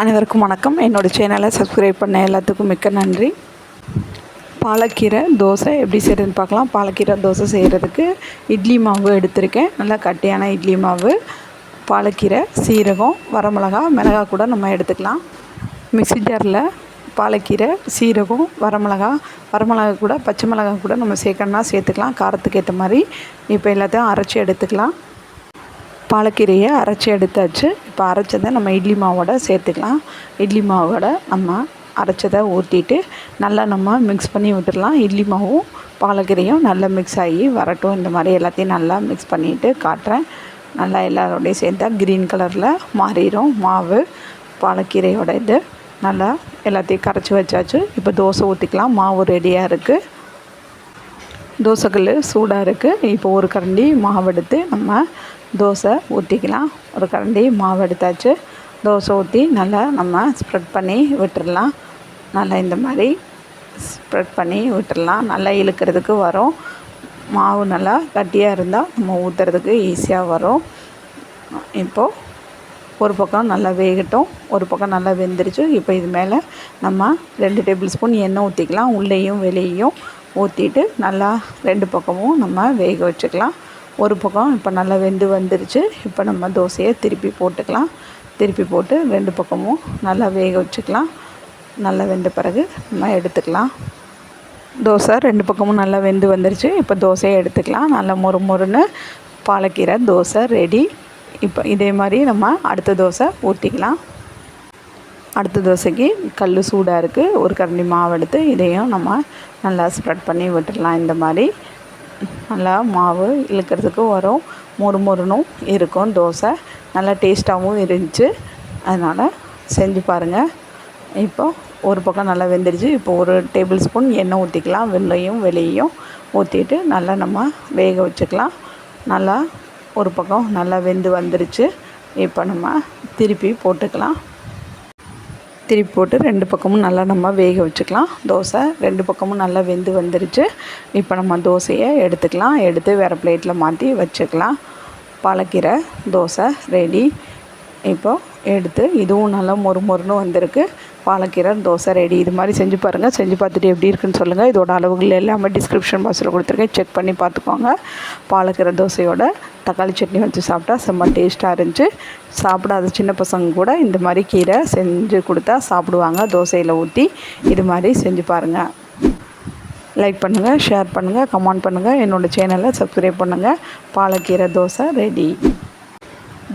அனைவருக்கும் வணக்கம். என்னோடய சேனலை சப்ஸ்கிரைப் பண்ண எல்லாத்துக்கும் மிக்க நன்றி. பாலக்கீரை தோசை எப்படி செய்கிறதுன்னு பார்க்கலாம். பாலக்கீரை தோசை செய்கிறதுக்கு இட்லி மாவு எடுத்திருக்கேன். நல்லா கட்டியான இட்லி மாவு பாலக்கீரை சீரகம் வரமிளகா மிளகா கூட நம்ம எடுத்துக்கலாம். மிக்ஸி ஜாரில் பாலக்கீரை சீரகம் வரமிளகா வரமிளகா கூட பச்சை மிளகா கூட நம்ம சேர்க்கணும்னா சேர்த்துக்கலாம். காரத்துக்கு ஏற்ற மாதிரி. இப்போ எல்லாத்தையும் அரைச்சி எடுத்துக்கலாம். பாலக்கீரையை அரைச்சி எடுத்தாச்சு. இப்போ அரைச்சதை நம்ம இட்லி மாவோட சேர்த்துக்கலாம். இட்லி மாவோட நம்ம அரைச்சதை ஊற்றிட்டு நல்லா நம்ம மிக்ஸ் பண்ணி விட்டுடலாம். இட்லி மாவும் பாலக்கீரையும் நல்லா மிக்ஸ் ஆகி வரட்டும். இந்த மாதிரி எல்லாத்தையும் நல்லா மிக்ஸ் பண்ணிவிட்டு காட்டுறேன். நல்லா எல்லாரோடையும் சேர்ந்தால் க்ரீன் கலரில் மாறிடும். மாவு பாலக்கீரையோட இது. நல்லா எல்லாத்தையும் கரைச்சி வச்சாச்சு. இப்போ தோசை ஊற்றிக்கலாம் மாவு ரெடியாக இருக்குது தோசைக்கல் சூடாக இருக்குது இப்போ ஒரு கரண்டி மாவு எடுத்து நம்ம தோசை ஊற்றிக்கலாம் ஒரு கரண்டி மாவு எடுத்தாச்சு. தோசை ஊற்றி நல்லா நம்ம ஸ்ப்ரெட் பண்ணி விட்டுடலாம் நல்லா இந்த மாதிரி ஸ்ப்ரெட் பண்ணி விட்டுடலாம் நல்லா இழுக்கிறதுக்கு வரும். மாவு நல்லா கட்டியாக இருந்தால் நம்ம ஊற்றுறதுக்கு ஈஸியாக வரும். இப்போது ஒரு பக்கம் நல்லா வேகட்டும். ஒரு பக்கம் நல்லா வெந்துருச்சு. இப்போ இது மேலே நம்ம ரெண்டு டேபிள் ஸ்பூன் எண்ணெய் ஊற்றிக்கலாம் உள்ளேயும் வெளியேயும் ஊற்றிட்டு நல்லா ரெண்டு பக்கமும் நம்ம வேக வச்சுக்கலாம். ஒரு பக்கம் இப்போ நல்லா வெந்து வந்துருச்சு இப்போ நம்ம தோசையை திருப்பி போட்டுக்கலாம். திருப்பி போட்டு ரெண்டு பக்கமும் நல்லா வேக வச்சுக்கலாம். நல்லா வெந்த பிறகு நம்ம எடுத்துக்கலாம். தோசை ரெண்டு பக்கமும் நல்லா வெந்து வந்துருச்சு இப்போ தோசையை எடுத்துக்கலாம். நல்லா மொறு மொறுன்னு பாலக்கீரை தோசை ரெடி. இப்போ இதே மாதிரி நம்ம அடுத்த தோசை ஊற்றிக்கலாம் அடுத்த தோசைக்கு கல் சூடாக இருக்குது ஒரு கரண்டி மாவு எடுத்து இதையும் நம்ம நல்லா ஸ்ப்ரெட் பண்ணி விட்டுடலாம் இந்த மாதிரி. நல்லா மாவு இழுக்கிறதுக்கு வரும். மொறு மொறுனும் இருக்கும் தோசை. நல்லா டேஸ்ட்டாகவும் இருந்துச்சு. அதனால் செஞ்சு பாருங்கள் இப்போ ஒரு பக்கம் நல்லா வெந்துருச்சு இப்போ ஒரு டேபிள் ஸ்பூன் எண்ணெய் ஊற்றிக்கலாம் வெள்ளையும் வெளியையும் ஊற்றிட்டு நல்லா நம்ம வேக வச்சுக்கலாம். நல்லா ஒரு பக்கம் நல்லா வெந்து வந்துருச்சு. இப்போ நம்ம திருப்பி போட்டுக்கலாம். திருப்பி போட்டு ரெண்டு பக்கமும் நல்லா நம்ம வேக வச்சுக்கலாம். தோசை ரெண்டு பக்கமும் நல்லா வெந்து வந்துருச்சு. இப்போ நம்ம தோசையை எடுத்துக்கலாம். எடுத்து வேறு பிளேட்டில் மாற்றி வச்சுக்கலாம். பாலக்கீரை தோசை ரெடி இப்போ எடுத்து இதுவும் நல்லா மொறு மொறுன்னு வந்திருக்கு. பாலக்கீரை தோசை ரெடி. இது மாதிரி செஞ்சு பாருங்கள் செஞ்சு பார்த்துட்டு எப்படி இருக்குன்னு சொல்லுங்கள் இதோட அளவுகள் எல்லாமே டிஸ்கிரிப்ஷன் பாக்ஸில் கொடுத்துருக்கேன். செக் பண்ணி பார்த்துக்கோங்க. பாலக்கீரை தோசையோட தக்காளி சட்னி வச்சு சாப்பிட்டா செம்ம டேஸ்ட்டாக இருந்துச்சு. சாப்பிடாத சின்ன பசங்க கூட இந்த மாதிரி கீரை செஞ்சு கொடுத்தா சாப்பிடுவாங்க. தோசையில் ஊற்றி இது மாதிரி செஞ்சு பாருங்கள் லைக் பண்ணுங்கள் ஷேர் பண்ணுங்கள் கமெண்ட் பண்ணுங்கள் என்னோடய சேனலை சப்ஸ்கிரைப் பண்ணுங்கள் பாலக்கீரை தோசை ரெடி.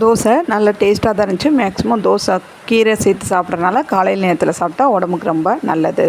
தோசை நல்ல டேஸ்ட்டாக தான் இருந்துச்சு. மேக்ஸிமம் தோசை கீரை சேர்த்து சாப்பிட்றதுனால காலையில் நேரத்தில் சாப்பிட்டா உடம்புக்கு ரொம்ப நல்லது.